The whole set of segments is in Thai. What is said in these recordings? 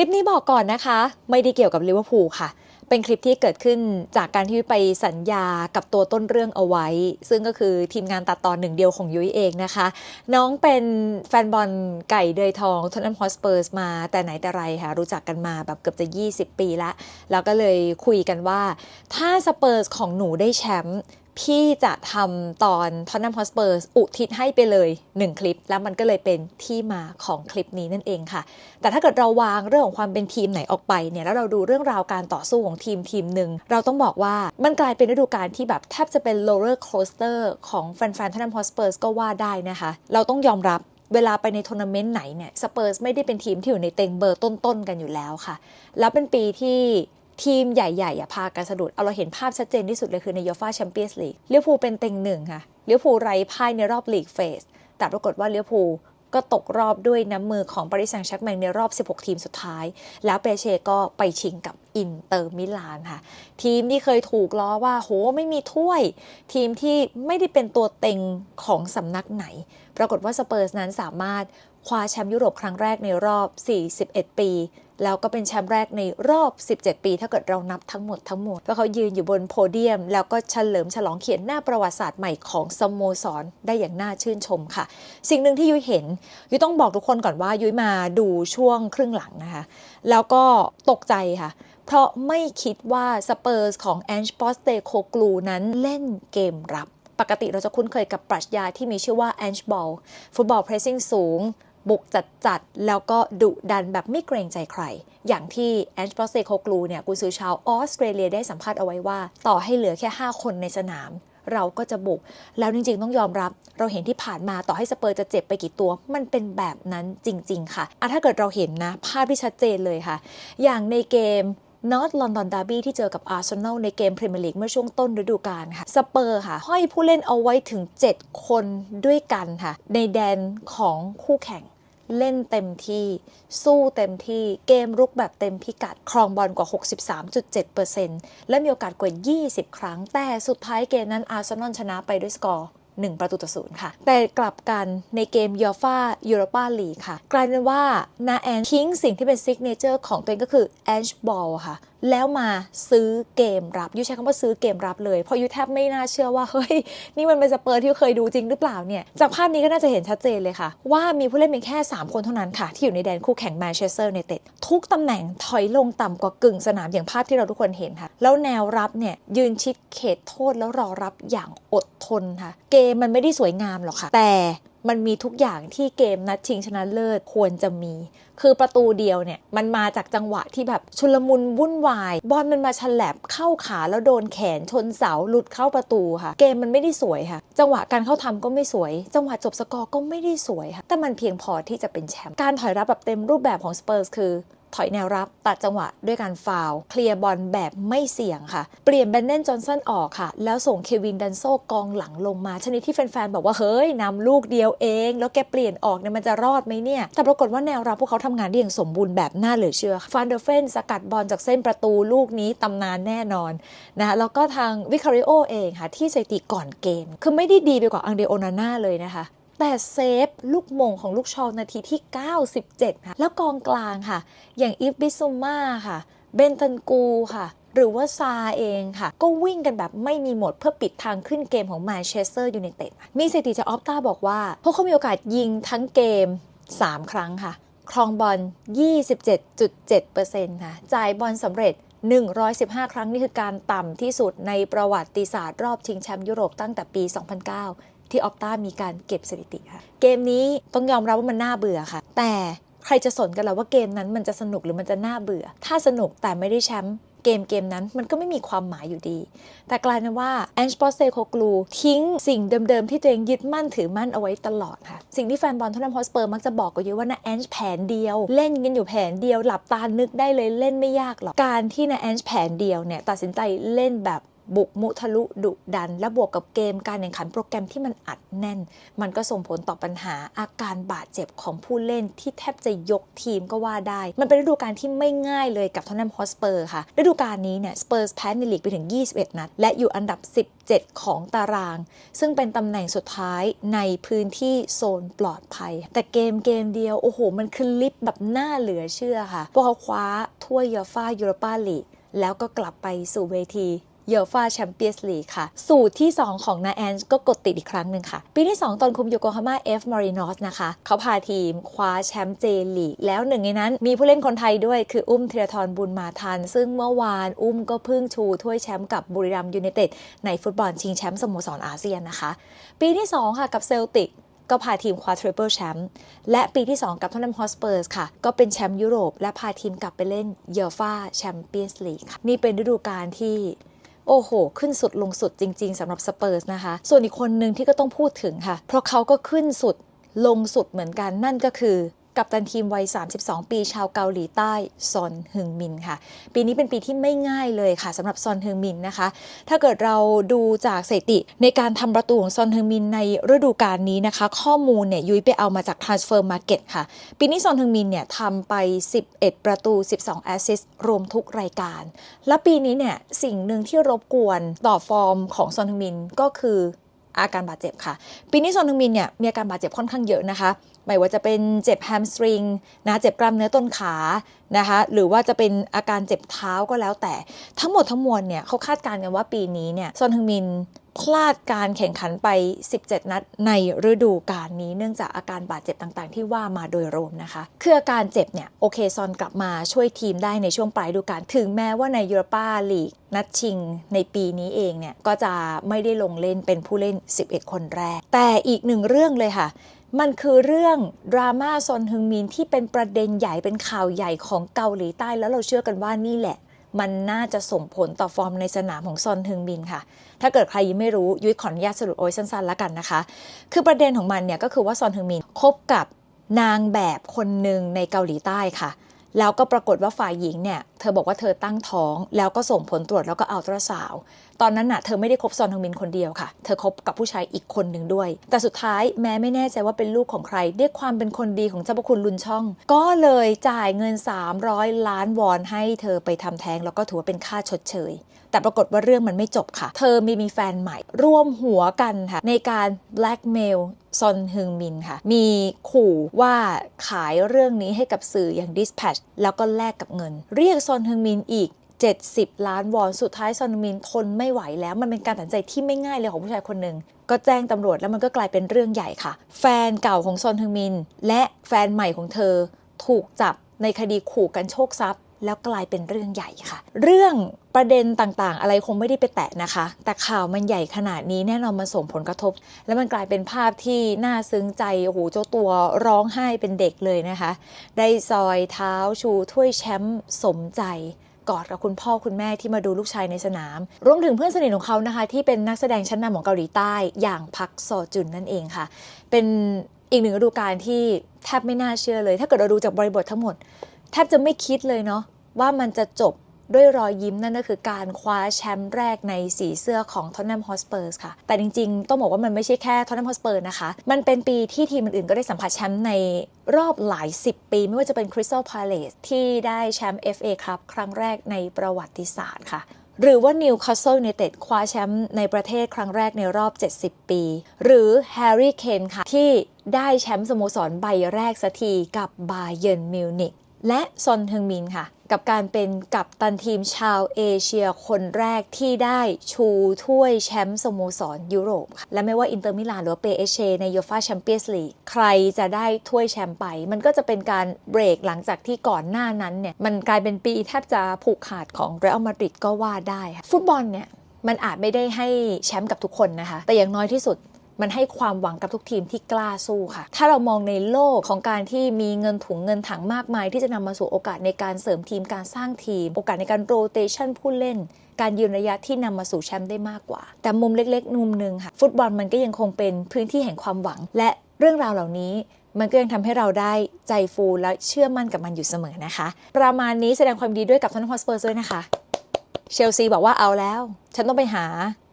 คลิปนี้บอกก่อนนะคะ ไม่ได้เกี่ยวกับลิเวอร์พูลค่ะ เป็นคลิปที่เกิดขึ้นจากการที่ไปสัญญากับตัวต้นเรื่องเอาไว้ ซึ่งก็คือทีมงานตัดตอนหนึ่งเดียวของยุ้ยเองนะคะ น้องเป็นแฟนบอลไก่เดยทองทอนนัมฮอสเปอร์สมาแต่ไหนแต่ไรค่ะ รู้จักกันมาแบบเกือบจะ 20 ปีละ แล้วก็เลยคุยกันว่า ถ้าสเปอร์สของหนูได้แชมป์ พี่จะทำตอนทอนนัมฮอสเปอร์สอุทิศให้ไปเลย 1 คลิป แล้วมันก็เลยเป็นที่มาของคลิปนี้นั่นเองค่ะ แต่ถ้าเกิดเราวางเรื่องของความเป็นทีมไหนออกไปเนี่ยแล้วเราดูเรื่องราวการต่อสู้ของทีมทีมหนึ่งเราต้องบอกว่ามันกลายเป็นฤดูกาลที่แบบแทบจะเป็น roller coaster ของแฟนๆทอนนัมฮอสเปอร์สก็ว่าได้นะคะ เราต้องยอมรับเวลาไปในทัวร์นาเมนต์ไหนเนี่ยสเปอร์สไม่ได้เป็นทีมที่อยู่ในเต็งเบอร์ต้นๆกันอยู่แล้วค่ะ แล้วเป็นปีที่ ทีมใหญ่ๆพากันสะดุด เอาเราเห็นภาพชัดเจนที่สุดเลยคือในยูฟ่าแชมเปี้ยนส์ลีกเลี้ยวภูเป็นเต็งหนึ่งค่ะเลี้ยวภูไร้พ่ายในรอบลีกเฟส แต่ปรากฏว่าเลี้ยวภูก็ตกรอบด้วยน้ำมือของปาริสแซงต์แชร์กแมงในรอบ 16 ทีมสุดท้าย แล้วเปเช่ก็ไปชิงกับอินเตอร์มิลานค่ะ ทีมที่เคยถูกล้อว่าโหไม่มีถ้วย ทีมที่ไม่ได้เป็นตัวเต็งของสำนักไหน ปรากฏว่าสเปอร์สนั้นสามารถคว้าแชมป์ยุโรปครั้งแรกในรอบ 41 ปี แล้วก็เป็นแชมป์แรกในรอบ 17 ปี ถ้าเกิดเรานับทั้งหมดทั้งหมดก็เขายืนอยู่บนโพเดียม แล้วก็เฉลิมฉลองเขียนหน้าประวัติศาสตร์ใหม่ของสโมสรได้อย่างน่าชื่นชมค่ะ สิ่งหนึ่งที่ยุ้ยเห็น ยุ้ยต้องบอกทุกคนก่อนว่ายุ้ยมาดูช่วงครึ่งหลังนะคะแล้วก็ตกใจค่ะเพราะไม่คิดว่าสเปอร์สของแอนช์ปอสเตโคกลูนั้นเล่นเกมรับ ปกติเราจะคุ้นเคยกับปรัชญาที่มีชื่อว่าแอนช์บอลฟุตบอลเพรสซิ่งสูง บุกจัดจัดๆแล้วก็ดุดันแบบไม่เกรงใจใคร อย่างที่แอนช์ปอสเตโคกลูเนี่ยกุซือชาวออสเตรเลียได้สัมภาษณ์เอาไว้ว่า ต่อให้เหลือแค่ 5 คนในสนาม เราก็จะบุก แล้วจริงๆ ต้องยอมรับ เราเห็นที่ผ่านมาต่อให้สเปอร์จะเจ็บไปกี่ตัว มันเป็นแบบนั้นจริง ๆ ค่ะอะถ้าเกิดเราเห็นนะ ภาพที่ชัดเจนเลยค่ะ อย่างในเกม North London Derby ที่เจอกับอาร์เซนอลในเกมพรีเมียร์ลีกเมื่อช่วงต้นฤดูกาลค่ะ สเปอร์ค่ะ ห้อยผู้เล่นเอาไว้ถึง 7 คนด้วยกันค่ะ ในแดนของคู่แข่ง เล่นเต็มที่ สู้เต็มที่เกมรุกแบบเต็มพิกัด ครองบอลกว่า 63.7%และมีโอกาสกว่า 20 ครั้ง แต่สุดท้ายเกมนั้นอาร์เซนอลชนะไปด้วยสกอร์1 ประตูต่อศูนย์ค่ะ แต่กลับกันในเกมยอฟ่ายูโรปาลีค่ะ กลายเป็นว่านาแอนทิ้งสิ่งที่เป็นซิกเนเจอร์ของตัวเองก็คือแอนช์บอลค่ะแล้วมาซื้อเกมรับยูใช้คำว่าซื้อเกมรับเลยเพราะยูแทบไม่น่าเชื่อว่าเฮ้ยนี่มันเป็นสเปอร์ที่เคยดูจริงหรือเปล่าเนี่ยจากภาพนี้ก็น่าจะเห็นชัดเจนเลยค่ะ ว่ามีผู้เล่นเพียงแค่ 3 คนเท่านั้นค่ะ ที่อยู่ในแดนคู่แข่งแมนเชสเตอร์ในเต็ดทุกตำแหน่งถอยลงต่ำกว่ากึ่งสนามอย่างภาพที่เราทุกคนเห็นค่ะ แล้วแนวรับเนี่ยยืนชิดเขตโทษแล้วรอรับอย่างอดทนค่ะ เกมมันไม่ได้สวยงามหรอกค่ะ แต่ มันมีทุกอย่างที่เกมนัดชิงชนะเลิศควรจะมี คือประตูเดียวเนี่ยมันมาจากจังหวะที่แบบชุลมุนวุ่นวาย บอลมันมาฉลับเข้าขาแล้วโดนแขนชนเสาหลุดเข้าประตูค่ะ เกมมันไม่ได้สวยค่ะ จังหวะการเข้าทำก็ไม่สวย จังหวะจบสกอร์ก็ไม่ได้สวยค่ะแต่มันเพียงพอที่จะเป็นแชมป์การถอยรับแบบเต็มรูปแบบของสเปอร์สคือ ถอยแนวรับ ตัดจังหวะด้วยการฟาวเคลียร์บอลแบบไม่เสี่ยงค่ะ เปลี่ยนแบนเนนจอห์นสันออกค่ะ แล้วส่งเควินดันโซกองหลังลงมา ชนิดที่แฟนๆ บอกว่า เฮ้ยนำลูกเดียวเอง แล้วแกเปลี่ยนออกเนี่ยมันจะรอดไหมเนี่ย แต่ปรากฏว่าแนวรับพวกเขาทำงานได้อย่างสมบูรณ์แบบน่าเหลือเชื่อฟานเดอร์เฟนสกัดบอลจากเส้นประตูลูกนี้ตำนานแน่นอนนะคะแล้วก็ทางวิคาริโอเองค่ะที่สถิติก่อนเกม คือไม่ได้ดีไปกว่าอังเดโอนาน่าเลยนะคะ แต่เซฟลูกมงของลูกชอนาทีที่ 97 ค่ะ แล้วกองกลางค่ะ อย่างอีฟบิซูมาค่ะ เบนตันกูค่ะหรือว่าซาเองค่ะ ก็วิ่งกันแบบไม่มีหมดเพื่อปิดทางขึ้นเกมของแมนเชสเตอร์ยูไนเต็ดมีสถิติจากออฟตาบอกว่า พวกเขามีโอกาสยิงทั้งเกม 3 ครั้งค่ะ ครองบอล 27.7%ค่ะ จ่ายบอลสำเร็จ 115 ครั้งนี่คือการต่ำที่สุดในประวัติศาสตร์รอบชิงแชมป์ยุโรปตั้งแต่ปี 2009 ที่ออฟตามีการเก็บสถิติค่ะ เกมนี้ต้องยอมรับว่ามันน่าเบื่อค่ะ แต่ใครจะสนกันแล้วว่าเกมนั้นมันจะสนุกหรือมันจะน่าเบื่อ ถ้าสนุกแต่ไม่ได้แชมป์เกมเกมนั้นมันก็ไม่มีความหมายอยู่ดี แต่กลายเป็นว่าแอนช์ปอสเซโคกลูทิ้งสิ่งเดิมๆ ที่ตัวเองยึดมั่นถือมั่นเอาไว้ตลอดค่ะ สิ่งที่แฟนบอลทอนนัมฮอสเปอร์มักจะบอกก็เยอะว่านะแอนช์แผนเดียว เล่นกันอยู่แผนเดียวหลับตานึกได้เลยเล่นไม่ยากหรอก การที่นะแอนช์แผนเดียวเนี่ยตัดสินใจเล่นแบบ บุกมุทะลุดุดัน และบวกกับเกมการแข่งขันโปรแกรมที่มันอัดแน่น มันก็ส่งผลต่อปัญหาอาการบาดเจ็บของผู้เล่นที่แทบจะยกทีมก็ว่าได้ มันเป็นฤดูกาลที่ไม่ง่ายเลยกับทอนแนมฮอสเปอร์ค่ะ ฤดูกาลนี้เนี่ยสเปอร์สแพ้ในลีกไปถึง 21 นัด และอยู่อันดับ 17 ของตาราง ซึ่งเป็นตำแหน่งสุดท้ายในพื้นที่โซนปลอดภัย แต่เกมเกมเดียว โอ้โห มันคือลิฟต์แบบน่าเหลือเชื่อค่ะพวกเขาคว้าถ้วยยูฟ่ายูโรปาลีกแล้วก็กลับไปสู่เวที เยลฟาแชมเปี้ยนส์ลีกค่ะ สูตรที่ 2 ของนาแอนก็กดติดอีกครั้งหนึ่งค่ะ ปีที่ 2 ตอนคุมโยโกฮาม่าเอฟมารินอสนะคะเขาพาทีมคว้าแชมป์เจลีกแล้วหนึ่งในนั้น มีผู้เล่นคนไทยด้วยคืออุ้มเทรทรบุญมาทัน ซึ่งเมื่อวานอุ้มก็เพิ่งชูถ้วยแชมป์กับบุรีรัมย์ยูไนเต็ดในฟุตบอลชิงแชมป์สโมสรอาเซียนนะคะ ปีที่ 2 ค่ะกับเซลติกก็พาทีมคว้าทริปเปิลแชมป์และปีที่ 2 กับทอนแนมฮอสเปอร์สค่ะ ก็เป็นแชมป์ยุโรป และพาทีมกลับไปเล่นเยลฟาแชมเปี้ยนส์ลีกค่ะนี่เป็นฤดูกาลที่ โอ้โห ขึ้นสุดลงสุดจริง ๆสำหรับสเปอร์สนะคะ ส่วนอีกคนหนึ่งที่ก็ต้องพูดถึงค่ะ เพราะเขาก็ขึ้นสุดลงสุดเหมือนกันนั่นก็คือ กัปตันทีมวัย 32 ปีชาวเกาหลีใต้ซอนฮึงมินค่ะ ปีนี้เป็นปีที่ไม่ง่ายเลยค่ะสำหรับซอนฮึงมินนะคะ ถ้าเกิดเราดูจากสถิติในการทำประตูของซอนฮึงมินในฤดูกาลนี้นะคะ ข้อมูลเนี่ยยุ้ยไปเอามาจาก Transfer Market ค่ะ ปีนี้ซอนฮึงมินเนี่ยทำไป 11 ประตู 12 แอสซิสต์รวมทุกรายการ และปีนี้เนี่ยสิ่งหนึ่งที่รบกวนต่อฟอร์มของซอนฮึงมินก็คือ อาการบาดเจ็บค่ะ ปีนี้ซอนฮึงมินเนี่ยมีอาการบาดเจ็บค่อนข้างเยอะนะคะไม่ว่าจะเป็นเจ็บแฮมสตริงนะเจ็บกล้ามเนื้อต้นขานะคะหรือว่าจะเป็นอาการเจ็บเท้าก็แล้วแต่ทั้งหมดทั้งมวลเนี่ยเขาคาดการณ์กันว่าปีนี้เนี่ยซอนฮึงมิน พลาดการแข่งขันไป 17 นัดในฤดูกาลนี้ เนื่องจากอาการบาดเจ็บต่างๆ ที่ว่ามาโดยรวมนะคะ คืออาการเจ็บเนี่ย โอเคซอนกลับมาช่วยทีมได้ในช่วงปลายฤดูกาล ถึงแม้ว่าในยูโรปาลีกนัดชิงในปีนี้เองเนี่ย ก็จะไม่ได้ลงเล่นเป็นผู้เล่น 11 คนแรก แต่อีกหนึ่งเรื่องเลยค่ะมันคือเรื่องดราม่าซอนฮึงมินที่เป็นประเด็นใหญ่เป็นข่าวใหญ่ของเกาหลีใต้ แล้วเราเชื่อกันว่านี่แหละ มันน่าจะส่งผลต่อฟอร์มในสนามของซอนฮึงมินค่ะ ถ้าเกิดใครยังไม่รู้ยุ้ยขออนุญาตสรุปโอ้ยสั้นๆแล้วกันนะคะ คือประเด็นของมันเนี่ยก็คือว่าซอนฮึงมินคบกับนางแบบคนหนึ่งในเกาหลีใต้ค่ะ แล้วก็ปรากฏว่าฝ่ายหญิงเนี่ยเธอบอกว่าเธอตั้งท้อง แล้วก็ส่งผลตรวจแล้วก็อัลตราซาวตอนนั้นน่ะเธอไม่ได้คบซอนฮึงมินคนเดียวค่ะ เธอคบกับผู้ชายอีกคนหนึ่งด้วย แต่สุดท้ายแม้ไม่แน่ใจว่าเป็นลูกของใครด้วยความเป็นคนดีของเจ้าพระคุณลุนช่อง ก็เลยจ่ายเงิน 300 ล้านวอนให้เธอไปทำแท้งแล้วก็ถือว่าเป็นค่าชดเชยแต่ปรากฏว่าเรื่องมันไม่จบค่ะ เธอมีมีแฟนใหม่ ร่วมหัวกันค่ะในการ blackmail ซอนฮึงมินค่ะ มีขู่ว่าขายเรื่องนี้ให้กับสื่ออย่าง Dispatch แล้วก็แลกกับเงิน เรียกซอนฮึงมินอีก70 ล้านวอน สุดท้ายซอนฮึงมินทนไม่ไหวแล้ว มันเป็นการตัดใจที่ไม่ง่ายเลยของผู้ชายคนหนึ่ง ก็แจ้งตำรวจแล้วมันก็กลายเป็นเรื่องใหญ่ค่ะ แฟนเก่าของซอนฮึงมิน และแฟนใหม่ของเธอ ถูกจับในคดีขู่กันโชคทรัพย์ แล้วกลายเป็นเรื่องใหญ่ค่ะ เรื่องประเด็นต่างๆ อะไรคงไม่ได้ไปแตะนะคะ แต่ข่าวมันใหญ่ขนาดนี้แน่นอนมันส่งผลกระทบ แล้วมันกลายเป็นภาพที่น่าซึ้งใจโอ้โหเจ้าตัวร้องไห้เป็นเด็กเลยนะคะ ได้ซอยเท้าชูถ้วยแชมป์สมใจกอดกับคุณพ่อคุณแม่ที่มาดูลูกชายในสนาม รวมถึงเพื่อนสนิทของเขานะคะ ที่เป็นนักแสดงชั้นนำของเกาหลีใต้อย่างพักซอจุนนั่นเองค่ะ เป็นอีกหนึ่งฤดูกาลที่แทบไม่น่าเชื่อเลย ถ้าเกิดเราดูจากบริบททั้งหมด แทบจะไม่คิดเลยเนาะว่ามันจะจบด้วยรอยยิ้มนั่นก็คือการคว้าแชมป์แรกในสีเสื้อของทอนแนมฮอสเปอร์สค่ะ แต่จริงๆ ต้องบอกว่ามันไม่ใช่แค่ทอนแนมฮอสเปอร์นะคะ มันเป็นปีที่ทีมอื่นๆ ก็ได้สัมผัสแชมป์ในรอบหลาย 10 ปี ไม่ว่าจะเป็น Crystal Palace ที่ได้แชมป์ FA ครับครั้งแรกในประวัติศาสตร์ค่ะหรือว่า Newcastle United คว้าแชมป์ในประเทศครั้งแรกในรอบ 70 ปี หรือ Harry Kane ค่ะ ที่ได้แชมป์สโมสรใบแรกสักทีกับบาเยิร์นมิวนิก และซอนเฮึงมินค่ะ กับการเป็นกัปตันทีมชาวเอเชียคนแรกที่ได้ชูถ้วยแชมป์สโมสรยุโรปค่ะและไม่ว่าอินเตอร์มิลานหรือเปเอเชในยูฟาแชมเปี้ยนส์ลีกใครจะได้ถ้วยแชมป์ไป มันก็จะเป็นการเบรกหลังจากที่ก่อนหน้านั้นเนี่ย มันกลายเป็นปีแทบจะผูกขาดของเรอัลมาดริดก็ว่าได้ค่ะฟุตบอลเนี่ยมันอาจไม่ได้ให้แชมป์กับทุกคนนะคะ แต่อย่างน้อยที่สุด มันให้ความหวังกับทุกทีมที่กล้าสู้ค่ะ ถ้าเรามองในโลกของการที่มีเงินถุงเงินถังมากมาย ที่จะนำมาสู่โอกาสในการเสริมทีมการสร้างทีม โอกาสในการโรเตชันผู้เล่นการยืนระยะที่นำมาสู่แชมป์ได้มากกว่า แต่มุมเล็กๆ มุมหนึ่งค่ะ ฟุตบอลมันก็ยังคงเป็นพื้นที่แห่งความหวัง และเรื่องราวเหล่านี้ มันก็ยังทำให้เราได้ใจฟูและเชื่อมั่นกับมันอยู่เสมอนะคะ ประมาณนี้แสดงความดีด้วยกับทอนฮอสเปอร์ด้วยนะคะ เชลซีบอกว่าเอาแล้ว ฉันต้องไปหา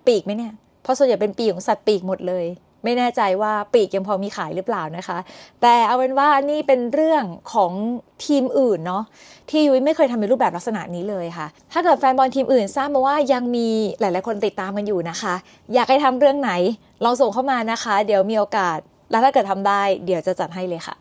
ปีกไหมเนี่ย เพราะส่วนใหญ่เป็นปีกของสัตว์ปีกหมดเลย ไม่แน่ใจว่าปีกยังพอมีขายหรือเปล่านะคะ แต่เอาเป็นว่านี่เป็นเรื่องของทีมอื่นเนาะที่ยุ้ยไม่เคยทำในรูปแบบลักษณะนี้เลยค่ะ ถ้าเกิดแฟนบอลทีมอื่นทราบมาว่ายังมีหลาย ๆ คนติดตามกันอยู่นะคะ อยากให้ทำเรื่องไหนลองส่งเข้ามานะคะ เดี๋ยวมีโอกาสแล้วถ้าเกิดทำได้ เดี๋ยวจะจัดให้เลยค่ะ